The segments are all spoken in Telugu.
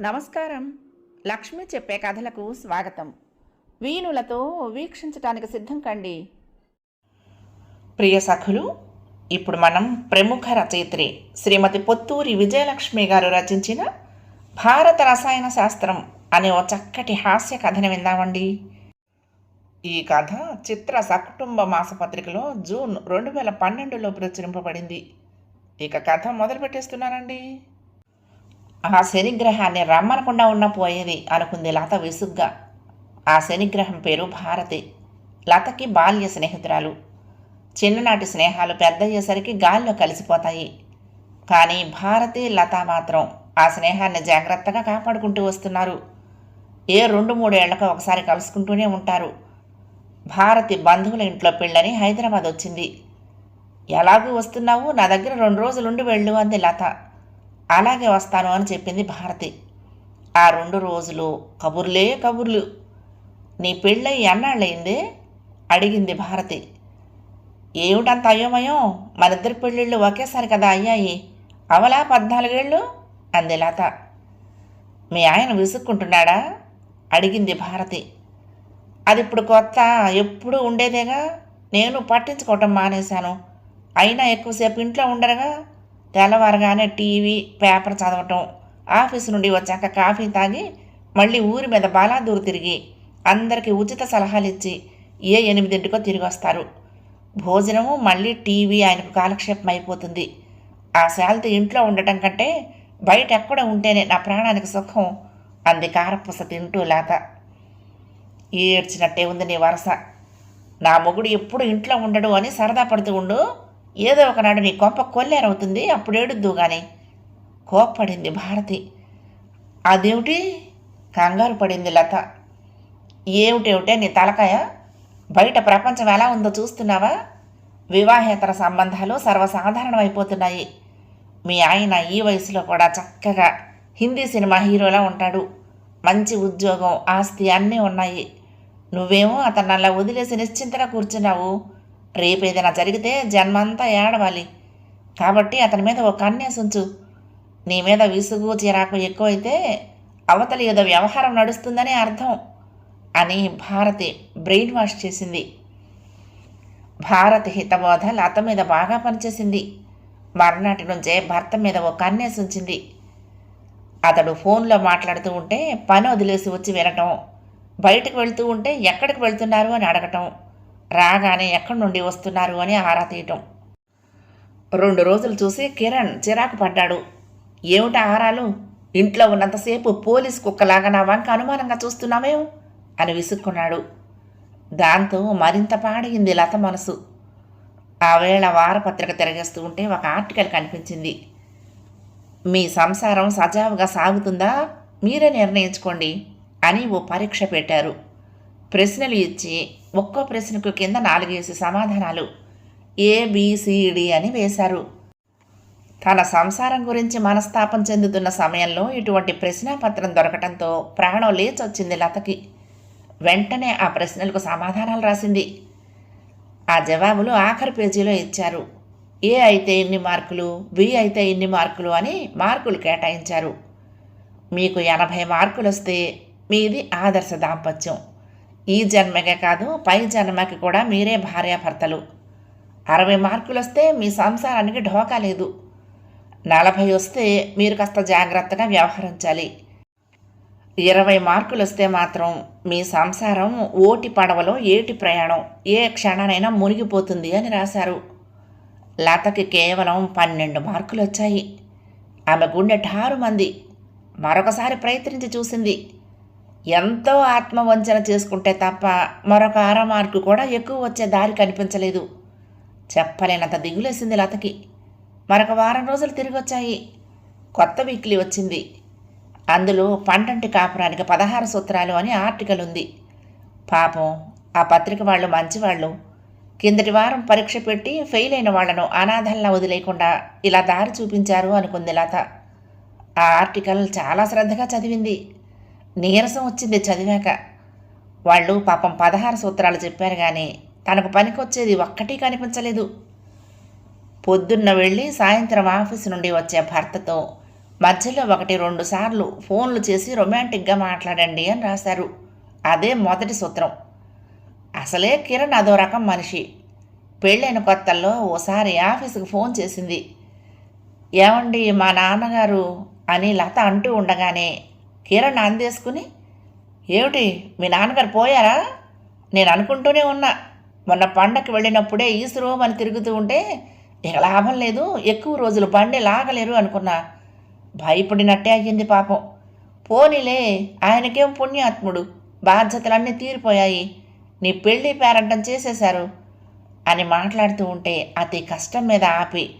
నమస్కారం. లక్ష్మి చెప్పే కథలకు స్వాగతం. వీణులతో వీక్షించటానికి సిద్ధం కండి. ప్రియ సఖులు ఇప్పుడు మనం ప్రముఖ రచయిత్రి శ్రీమతి పొత్తూరి విజయలక్ష్మి గారు రచించిన భారత రసాయన శాస్త్రం అనే ఓ చక్కటి హాస్య కథను విందామండి. ఈ కథ చిత్ర సకుటుంబ మాసపత్రికలో జూన్ రెండు వేల పన్నెండులో ప్రచురింపబడింది. ఇక కథ మొదలు పెట్టేస్తున్నానండి ఆ శనిగ్రహాన్ని రమ్మనకుండా ఉన్న పోయేది అనుకుంది లత విసుగ్గా. ఆ శనిగ్రహం పేరు భారతి. లతకి బాల్య స్నేహితురాలు. చిన్ననాటి స్నేహాలు పెద్దయ్యేసరికి గాల్లో కలిసిపోతాయి. కానీ భారతి లత మాత్రం ఆ స్నేహాన్ని జాగ్రత్తగా కాపాడుకుంటూ వస్తున్నారు. ఏ రెండు మూడేళ్ళకు ఒకసారి కలుసుకుంటూనే ఉంటారు. భారతి బంధువుల ఇంట్లో పెళ్ళని హైదరాబాద్ వచ్చింది. ఎలాగూ వస్తున్నావు? నా దగ్గర రెండు రోజులుండి వెళ్ళు అంది లత. అలాగే వస్తాను అని చెప్పింది భారతి. ఆ రెండు రోజులు కబుర్లే కబుర్లు. నీ పెళ్ళై ఎన్నాళ్ళయిందే? అడిగింది భారతి. ఏమిటంత అయోమయం? మనిద్దరి పెళ్ళిళ్ళు ఒకేసారి కదా అయ్యాయి. అవలా పద్నాలుగేళ్ళు? అంది లత. మీ ఆయన విసుక్కుంటున్నాడా? అడిగింది భారతి. అది ఇప్పుడు కొత్త ఎప్పుడూ ఉండేదేగా? నేను పట్టించుకోవటం మానేశాను. అయినా ఎక్కువసేపు ఇంట్లో ఉండరుగా. తెల్లవారగానే టీవీ పేపర్ చదవటం ఆఫీస్ నుండి వచ్చాక కాఫీ తాగి మళ్ళీ ఊరి మీద బాలాదూరు తిరిగి అందరికీ ఉచిత సలహాలు ఇచ్చి ఏ ఎనిమిదింటికో తిరిగి వస్తారు. భోజనము మళ్ళీ టీవీ ఆయనకు కాలక్షేపం అయిపోతుంది. ఆ శాలతో ఇంట్లో ఉండటం కంటే బయట ఎక్కడ ఉంటేనే నా ప్రాణానికి సుఖం అంది కారపూస తింటూ లేత. ఏడ్చినట్టే ఉంది నీ వరస. నా మొగుడు ఎప్పుడు ఇంట్లో ఉండడు అని సరదా పడుతూ ఉండు. ఏదో ఒకనాడు నీ కొంప కొల్లేరవుతుంది అప్పుడేడుద్దు కానీ కోప్పడింది భారతి. అదేమిటి? కంగారు పడింది లత. ఏమిటేమిటే నీ తలకాయ? బయట ప్రపంచం ఎలా ఉందో చూస్తున్నావా? వివాహేతర సంబంధాలు సర్వసాధారణమైపోతున్నాయి. మీ ఆయన ఈ వయసులో కూడా చక్కగా హిందీ సినిమా హీరోలా ఉంటాడు. మంచి ఉద్యోగం ఆస్తి అన్నీ ఉన్నాయి. నువ్వేమో అతను అలా వదిలేసి నిశ్చింతగా కూర్చున్నావు. రేపు ఏదైనా జరిగితే జన్మంతా ఏడవాలి. కాబట్టి అతని మీద ఒక ఉంచు. నీ మీద విసుగు చిరాకు ఎక్కువైతే అవతలి ఏదో వ్యవహారం నడుస్తుందని అర్థం అని భారతి బ్రెయిన్ వాష్ చేసింది. భారతి హితబోధ లత మీద బాగా పనిచేసింది. మర్నాటి నుంచే భర్త మీద ఓ కన్నేసి ఉంచింది. అతడు ఫోన్లో మాట్లాడుతూ ఉంటే పని వదిలేసి వచ్చి వినటం బయటకు వెళ్తూ ఉంటే ఎక్కడికి వెళ్తున్నారు అని అడగటం రాగానే ఎక్కడి నుండి వస్తున్నారు అని ఆరా తీయటం. రెండు రోజులు చూసి కిరణ్ చిరాకు పడ్డాడు. ఏమిటా ఆరాలు? ఇంట్లో ఉన్నంతసేపు పోలీస్ కుక్కలాగా నా వంక అనుమానంగా చూస్తున్నామేం అని విసుక్కున్నాడు. దాంతో మరింత పాడైంది లత మనసు. ఆ వేళ వారపత్రిక తిరగేస్తూ ఉంటే ఒక ఆర్టికల్ కనిపించింది. మీ సంసారం సజావుగా సాగుతుందా? మీరే నిర్ణయించుకోండి అని ఓ పరీక్ష పెట్టారు. ప్రశ్నలు ఇచ్చి ఒక్కో ప్రశ్నకు కింద నాలుగేసి సమాధానాలు. ఏబిసిడి అని వేశారు. తన సంసారం గురించి మనస్తాపం చెందుతున్న సమయంలో ఇటువంటి ప్రశ్నాపత్రం దొరకటంతో ప్రాణం లేచొచ్చింది లతకి. వెంటనే ఆ ప్రశ్నలకు సమాధానాలు రాసింది. ఆ జవాబులు ఆఖరి పేజీలో ఇచ్చారు. ఏ అయితే ఇన్ని మార్కులు బి అయితే ఇన్ని మార్కులు అని మార్కులు కేటాయించారు. మీకు ఎనభై మార్కులు వస్తే మీది ఆదర్శ దాంపత్యం. ఈ జన్మకే కాదు పై జన్మకి కూడా మీరే భార్యాభర్తలు. అరవై మార్కులు వస్తే మీ సంసారానికి ఢోకా లేదు. నలభై వస్తే మీరు కాస్త జాగ్రత్తగా వ్యవహరించాలి. ఇరవై మార్కులు వస్తే మాత్రం మీ సంసారం ఓటి పడవలో ఏటి ప్రయాణం ఏ క్షణానైనా మునిగిపోతుంది అని రాశారు. లతకి కేవలం పన్నెండు మార్కులు వచ్చాయి ఆమె గుండె ఠారు మంది మరొకసారి ప్రయత్నించి చూసింది. ఎంతో ఆత్మవంచన చేసుకుంటే తప్ప మరొక అర మార్కు కూడా ఎక్కువ వచ్చే దారి కనిపించలేదు. చెప్పలేనంత దిగులేసింది లతకి. మరొక వారం రోజులు తిరిగి వచ్చాయి కొత్త వీక్లీ వచ్చింది. అందులో పంటంటి కాపురానికి పదహారు సూత్రాలు అని ఆర్టికల్ ఉంది. పాపం ఆ పత్రిక వాళ్ళు మంచివాళ్ళు. కిందటి వారం పరీక్ష పెట్టి ఫెయిల్ అయిన వాళ్ళను అనాథల్లా వదిలేయకుండా ఇలా దారి చూపించారు అనుకుంది లత. ఆ ఆర్టికల్ చాలా శ్రద్ధగా చదివింది. నీరసం వచ్చింది చదివాక. వాళ్ళు పాపం పదహారు సూత్రాలు చెప్పారు కానీ తనకు పనికొచ్చేది ఒక్కటి కనిపించలేదు. పొద్దున్న వెళ్ళి సాయంత్రం ఆఫీసు నుండి వచ్చే భర్తతో మధ్యలో ఒకటి రెండు సార్లు ఫోన్లు చేసి రొమాంటిక్గా మాట్లాడండి అని రాశారు. అదే మొదటి సూత్రం. అసలే కిరణ్ అదో రకం మనిషి. పెళ్ళైన కొత్తల్లో ఓసారి ఆఫీసుకు ఫోన్ చేసింది. ఏమండి మా నాన్నగారు అని లత అంటూ ఉండగానే కిరణ్ అందేసుకుని ఏమిటి మీ నాన్నగారు పోయారా? నేను అనుకుంటూనే ఉన్నా. మొన్న పండగకి వెళ్ళినప్పుడే ఈసురోమని తిరుగుతూ ఉంటే ఇక లాభం లేదు. ఎక్కువ రోజులు బండి లాగలేరు అనుకున్నా. భయపడినట్టే అయ్యింది పాపం. పోనీలే ఆయనకేం పుణ్యాత్ముడు. బాధ్యతలన్నీ తీరిపోయాయి. నీ పెళ్ళి పేరంటం చేసేశారు అని మాట్లాడుతూ ఉంటే అతి కష్టం మీద ఆపి.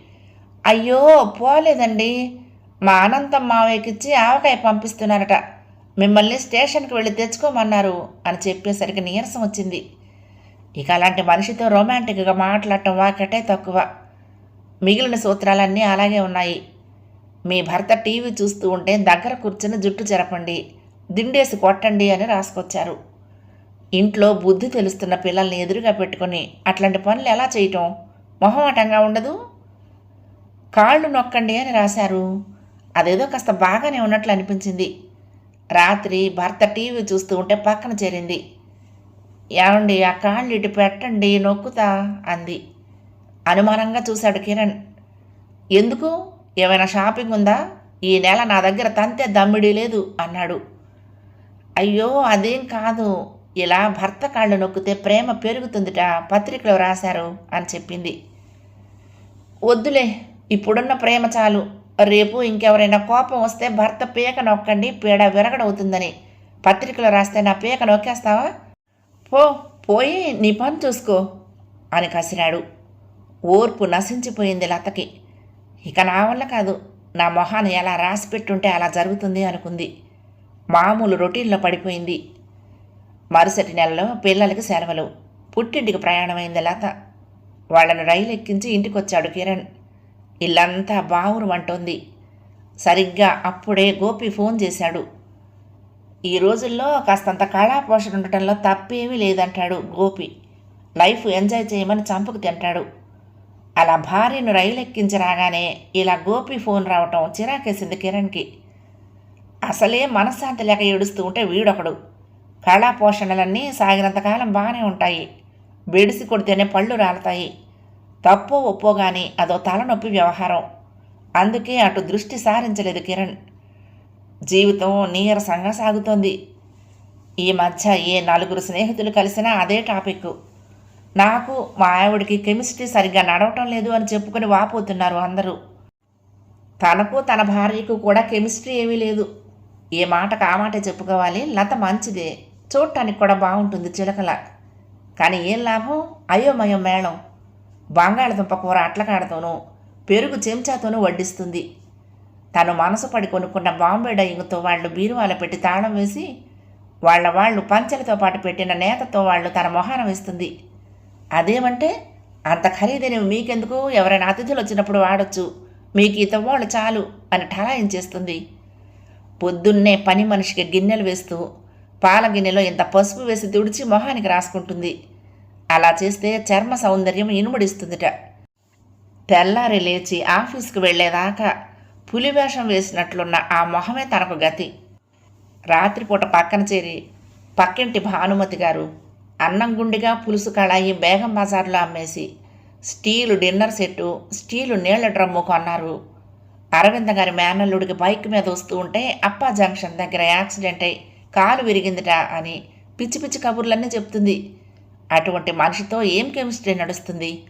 అయ్యో పోలేదండి. మా అనంతం మావయ్యకిచ్చి ఆవకాయ పంపిస్తున్నారట. మిమ్మల్ని స్టేషన్కి వెళ్ళి తెచ్చుకోమన్నారు అని చెప్పేసరికి నీరసం వచ్చింది. ఇక అలాంటి మనిషితో రొమాంటిక్గా మాట్లాడటం వాకటే తక్కువ. మిగిలిన సూత్రాలన్నీ అలాగే ఉన్నాయి. మీ భర్త టీవీ చూస్తూ ఉంటే దగ్గర కూర్చుని జుట్టు చెరపండి దిండేసి కొట్టండి అని రాసుకొచ్చారు. ఇంట్లో బుద్ధి తెలుస్తున్న పిల్లల్ని ఎదురుగా పెట్టుకొని అట్లాంటి పనులు ఎలా చేయటం మొహమాటంగా ఉండదు? కాళ్ళు నొక్కండి అని రాశారు. అదేదో కాస్త బాగానే ఉన్నట్లు అనిపించింది. రాత్రి భర్త టీవీ చూస్తూ ఉంటే పక్కన చేరింది. ఏమండి ఆ కాళ్ళు ఇటు పెట్టండి నొక్కుతా అంది. అనుమానంగా చూశాడు కిరణ్. ఎందుకు? ఏమైనా షాపింగ్ ఉందా? ఈ నెల నా దగ్గర తంతే దమ్మిడి లేదు అన్నాడు. అయ్యో అదేం కాదు. ఇలా భర్త కాళ్ళు నొక్కితే ప్రేమ పెరుగుతుందిట పత్రికలో రాశారు అని చెప్పింది. వద్దులే ఇప్పుడున్న ప్రేమ చాలు. రేపు ఇంకెవరైనా కోపం వస్తే భర్త పీక నొక్కండి పీడ విరగడవుతుందని. పత్రికలో రాస్తే నా పీక నొక్కేస్తావా? పో పోయి నీ పని చూసుకో అని కసిరాడు ఓర్పు నశించిపోయింది లతకి. ఇక నా వల్ల కాదు నా మొహాన్ని ఎలా రాసి పెట్టుంటే అలా జరుగుతుంది అనుకుంది. మామూలు రొటీన్లో పడిపోయింది. మరుసటి నెలలో పిల్లలకి సెలవులు. పుట్టింటికి ప్రయాణమైంది లత. వాళ్ళను రైలు ఎక్కించి ఇంటికొచ్చాడు కిరణ్. ఇల్లంతా బావురు అంటోంది సరిగ్గా అప్పుడే గోపి ఫోన్ చేశాడు. ఈ రోజుల్లో కాస్తంత కళాపోషణ ఉండటంలో తప్పేమీ లేదంటాడు గోపి. లైఫ్ ఎంజాయ్ చేయమని చంపుకు తింటాడు. అలా భార్యను రైలు ఎక్కించి రాగానే ఇలా గోపి ఫోన్ రావటం చిరాకేసింది కిరణ్కి. అసలే మనశ్శాంతి లేక ఏడుస్తూ ఉంటే వీడొకడు. కళాపోషణలన్నీ సాగినంతకాలం బాగానే ఉంటాయి. బెడిసి కొడితేనే పళ్ళు రాలతాయి. తప్పో ఒప్పో గాని అదో తలనొప్పి వ్యవహారం. అందుకే అటు దృష్టి సారించలేదు కిరణ్. జీవితం నీరసంగా సాగుతోంది. ఈ మధ్య ఏ నలుగురు స్నేహితులు కలిసినా అదే టాపిక్. నాకు మా ఆవిడికి కెమిస్ట్రీ సరిగ్గా నడవటం లేదు అని చెప్పుకొని వాపోతున్నారు అందరూ. తనకు తన భార్యకు కూడా కెమిస్ట్రీ ఏమీ లేదు. ఏ మాటకు ఆ మాటే చెప్పుకోవాలి? లత మంచిదే. చూడటానికి కూడా బాగుంటుంది చిలకల. కానీ ఏం లాభం? అయోమయం మేళం. బంగాళదుంప కూర అట్లకాడతోనూ పెరుగు చెంచాతోనూ వడ్డిస్తుంది. తను మనసు పడి కొనుక్కున్న బాంబే డయింగ్తో వాళ్ళు బీరువాల పెట్టి తాళం వేసి వాళ్ళ వాళ్ళు పంచెలతో పాటు పెట్టిన నేతతో వాళ్ళు తన మొహాన వేస్తుంది. అదేమంటే అంత ఖరీదైనవి మీకెందుకు? ఎవరైనా అతిథులు వచ్చినప్పుడు వాడొచ్చు. మీకు ఇతవాళ్ళు చాలు అని ఠలాయించేస్తుంది పొద్దున్నే పని మనిషికి గిన్నెలు వేస్తూ పాల గిన్నెలో ఇంత పసుపు వేసి తుడిచి మొహానికి రాసుకుంటుంది. అలా చేస్తే చర్మ సౌందర్యం ఇనుముడిస్తుందిట. తెల్లారి లేచి ఆఫీస్కి వెళ్ళేదాకా పులివేషం వేసినట్లున్న ఆ మొహమే తనకు గతి. రాత్రిపూట పక్కన చేరి పక్కింటి భానుమతి గారు అన్నం గుండిగా పులుసు కళాయి బేగం బజార్లో అమ్మేసి స్టీలు డిన్నర్ సెట్టు స్టీలు నీళ్ళ డ్రమ్ము కొన్నారు. అరవింద గారి మేనల్లుడికి బైక్ మీద వస్తూ ఉంటే అప్పా జంక్షన్ దగ్గర యాక్సిడెంట్ అయి కాలు విరిగిందిట అని పిచ్చి పిచ్చి కబుర్లన్నీ చెప్తుంది. అటువంటి మనిషితో ఏం కెమిస్ట్రీ నడుస్తుంది?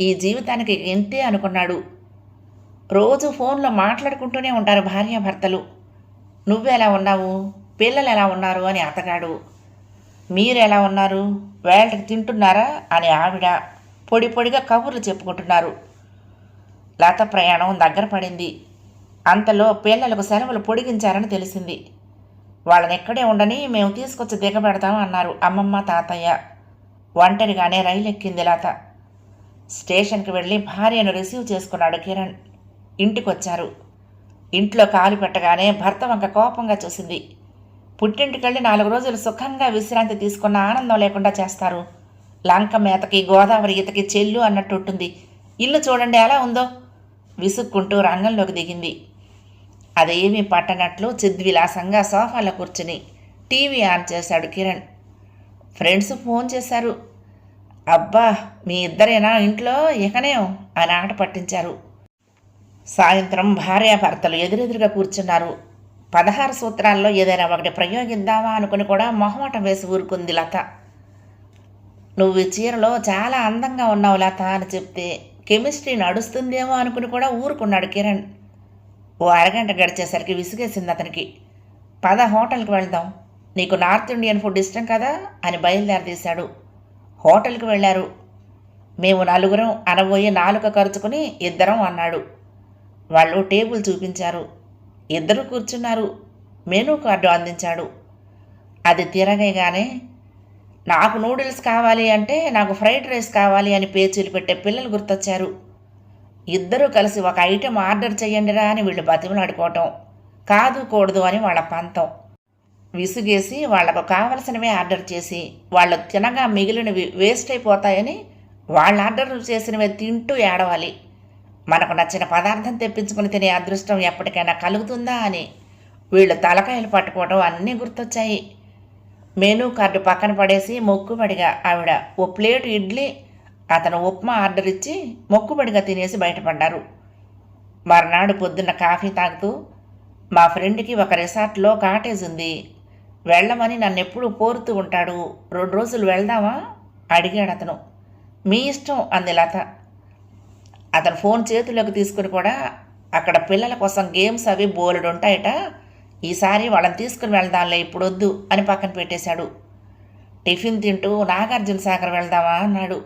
ఈ జీవితానికి ఎంతే అనుకున్నాడు. రోజు ఫోన్లో మాట్లాడుకుంటూనే ఉంటారు భార్యాభర్తలు. ఎలా ఉన్నావు? పిల్లలు ఎలా ఉన్నారు? అని అతగాడు. మీరు ఎలా ఉన్నారు? వేళకి తింటున్నారా? అని ఆవిడ పొడి పొడిగా కబుర్లు చెప్పుకుంటున్నారు. లత ప్రయాణం దగ్గర పడింది. అంతలో పిల్లలకు సెలవులు పొడిగించారని తెలిసింది. వాళ్ళని ఎక్కడే ఉండని మేము తీసుకొచ్చి దిగబెడతాం అన్నారు అమ్మమ్మ తాతయ్య. ఒంటరిగానే రైలు ఎక్కింది లత. స్టేషన్కి వెళ్ళి భార్యను రిసీవ్ చేసుకున్నాడు కిరణ్. ఇంటికొచ్చారు. ఇంట్లో కాలు పెట్టగానే భర్త వంక కోపంగా చూసింది. పుట్టింటికెళ్ళి నాలుగు రోజులు సుఖంగా విశ్రాంతి తీసుకున్న ఆనందం లేకుండా చేస్తారు. లంక మేతకి గోదావరి ఈతకి చెల్లు అన్నట్టుంటుంది ఇల్లు చూడండి ఎలా ఉందో? విసుక్కుంటూ రంగంలోకి దిగింది. అదేమీ పట్టనట్లు చిద్విలాసంగా సోఫాలో కూర్చుని టీవీ ఆన్ చేశాడు కిరణ్. ఫ్రెండ్స్ ఫోన్ చేశారు. అబ్బా మీ ఇద్దరేనా ఇంట్లో? ఇకనేం? అని ఆట పట్టించారు. సాయంత్రం భార్యాభర్తలు ఎదురెదురుగా కూర్చున్నారు. పదహారు సూత్రాల్లో ఏదైనా ఒకటి ప్రయోగిద్దామా అనుకుని కూడా మొహమాటం వేసి ఊరుకుంది లత. నువ్వు ఈ చీరలో చాలా అందంగా ఉన్నావు లత అని చెప్తే కెమిస్ట్రీ నడుస్తుందేమో అనుకుని కూడా ఊరుకున్నాడు కిరణ్. ఓ అరగంట గడిచేసరికి విసిగేసింది అతనికి. పద హోటల్కి వెళ్దాం. నీకు నార్త్ ఇండియన్ ఫుడ్ ఇష్టం కదా అని బయలుదేరదీశాడు. హోటల్కి వెళ్ళారు. మేము నలుగురం అనబోయి నాలుక ఖర్చుకుని ఇద్దరం అన్నాడు. వాళ్ళు టేబుల్ చూపించారు. ఇద్దరు కూర్చున్నారు. మెనూ కార్డు అందించాడు. అది తిరగగానే నాకు నూడిల్స్ కావాలి అంటే నాకు ఫ్రైడ్ రైస్ కావాలి అని పేచీలు పెట్టే పిల్లలు గుర్తొచ్చారు. ఇద్దరూ కలిసి ఒక ఐటెం ఆర్డర్ చేయండిరా అని వీళ్ళు బతిమలాడుకోవటం. కాదు కూడదు అని వాళ్ళ పంతం. విసుగేసి వాళ్ళకు కావలసినవే ఆర్డర్ చేసి వాళ్ళు తినగా మిగిలినవి వేస్ట్ అయిపోతాయని వాళ్ళు ఆర్డర్ చేసినవి తింటూ ఏడవాలి. మనకు నచ్చిన పదార్థం తెప్పించుకుని తినే అదృష్టం ఎప్పటికైనా కలుగుతుందా అని వీళ్ళు తలకాయలు పట్టుకోవడం అన్నీ గుర్తొచ్చాయి. మెనూ కార్డు పక్కన పడేసి మొక్కుబడిగా ఆవిడ ఓ ప్లేటు ఇడ్లీ అతను ఉప్మా ఆర్డర్ ఇచ్చి మొక్కుబడిగా తినేసి బయటపడ్డారు. మర్నాడు పొద్దున్న కాఫీ తాగుతూ మా ఫ్రెండ్కి ఒక రిసార్ట్లో కాటేజ్ ఉంది. వెళ్ళమని నన్ను ఎప్పుడు ఉంటాడు. రెండు రోజులు వెళ్దామా? అడిగాడు అతను. మీ ఇష్టం అంది లత. అతను ఫోన్ చేతిలోకి తీసుకుని కూడా అక్కడ పిల్లల కోసం గేమ్స్ అవి బోలెడు ఉంటాయట. ఈసారి వాళ్ళని తీసుకుని వెళ్దాంలే ఇప్పుడు వద్దు అని పక్కన పెట్టేశాడు. టిఫిన్ తింటూ నాగార్జున సాగర్ వెళ్దామా? అన్నాడు.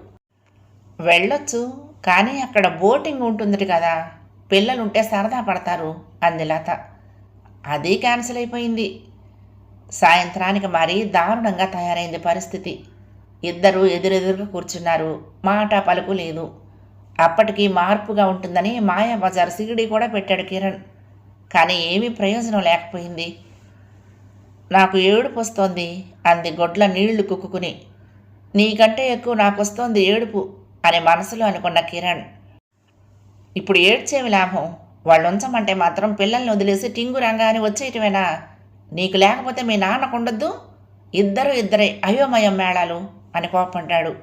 వెళ్ళొచ్చు కానీ అక్కడ బోటింగ్ ఉంటుంది కదా. పిల్లలుంటే సరదా పడతారు అంది లత. అది క్యాన్సిల్ అయిపోయింది. సాయంత్రానికి మరీ దారుణంగా తయారైంది పరిస్థితి. ఇద్దరు ఎదురెదురుగా కూర్చున్నారు. మాట పలుకు లేదు. అప్పటికి మార్పుగా ఉంటుందని మాయా బజార్ సిగిడి కూడా పెట్టాడు కిరణ్. కానీ ఏమీ ప్రయోజనం లేకపోయింది. నాకు ఏడుపు వస్తోంది. అంది గొడ్ల నీళ్ళు కుక్కుని నీకంటే ఎక్కువ నాకు వస్తోంది ఏడుపు అని మనసులో అనుకున్న కిరణ్. ఇప్పుడు ఏడ్చేవి లాభం? వాళ్ళు ఉంచమంటే మాత్రం పిల్లల్ని వదిలేసి టింగు రంగాని వచ్చేయటమేనా? నీకు లేకపోతే మీ నాన్నకు ఉండొద్దు. ఇద్దరు ఇద్దరే అయోమయం మేళాలు అని కోపంటాడు.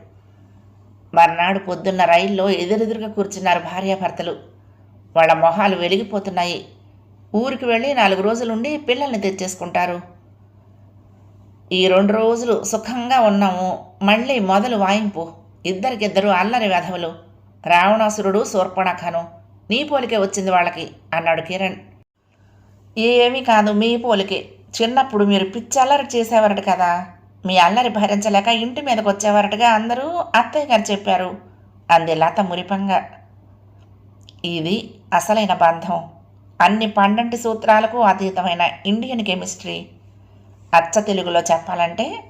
మర్నాడు పొద్దున్న రైల్లో ఎదురెదురుగా కూర్చున్నారు భార్యాభర్తలు. వాళ్ళ మొహాలు వెలిగిపోతున్నాయి. ఊరికి వెళ్ళి నాలుగు రోజులుండి పిల్లల్ని తెచ్చేసుకుంటారు. ఈ రెండు రోజులు సుఖంగా ఉన్నాము. మళ్ళీ మొదలు వాయింపు. ఇద్దరికిద్దరు అల్లరి వెధవులు. రావణాసురుడు శూర్పణఖను. నీ పోలికే వచ్చింది వాళ్ళకి అన్నాడు కిరణ్. ఏమీ కాదు మీ పోలికే. చిన్నప్పుడు మీరు పిచ్చి అల్లరి చేసేవారట కదా. మీ అల్లరి భరించలేక ఇంటి మీదకి వచ్చేవారటగా అందరూ అత్తయ్య గారు చెప్పారు. అంది లత మురిపంగా. ఇది అసలైన బంధం. అన్ని పండంటి సూత్రాలకు అతీతమైన ఇండియన్ కెమిస్ట్రీ. అచ్చ తెలుగులో చెప్పాలంటే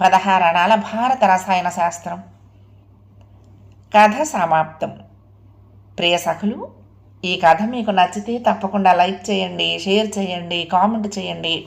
పదహారణాల భారత రసాయన శాస్త్రం. కథ సమాప్తం. ప్రియ సఖులు ఈ కథ మీకు నచ్చితే తప్పకుండా లైక్ చేయండి షేర్ చేయండి కామెంట్ చేయండి.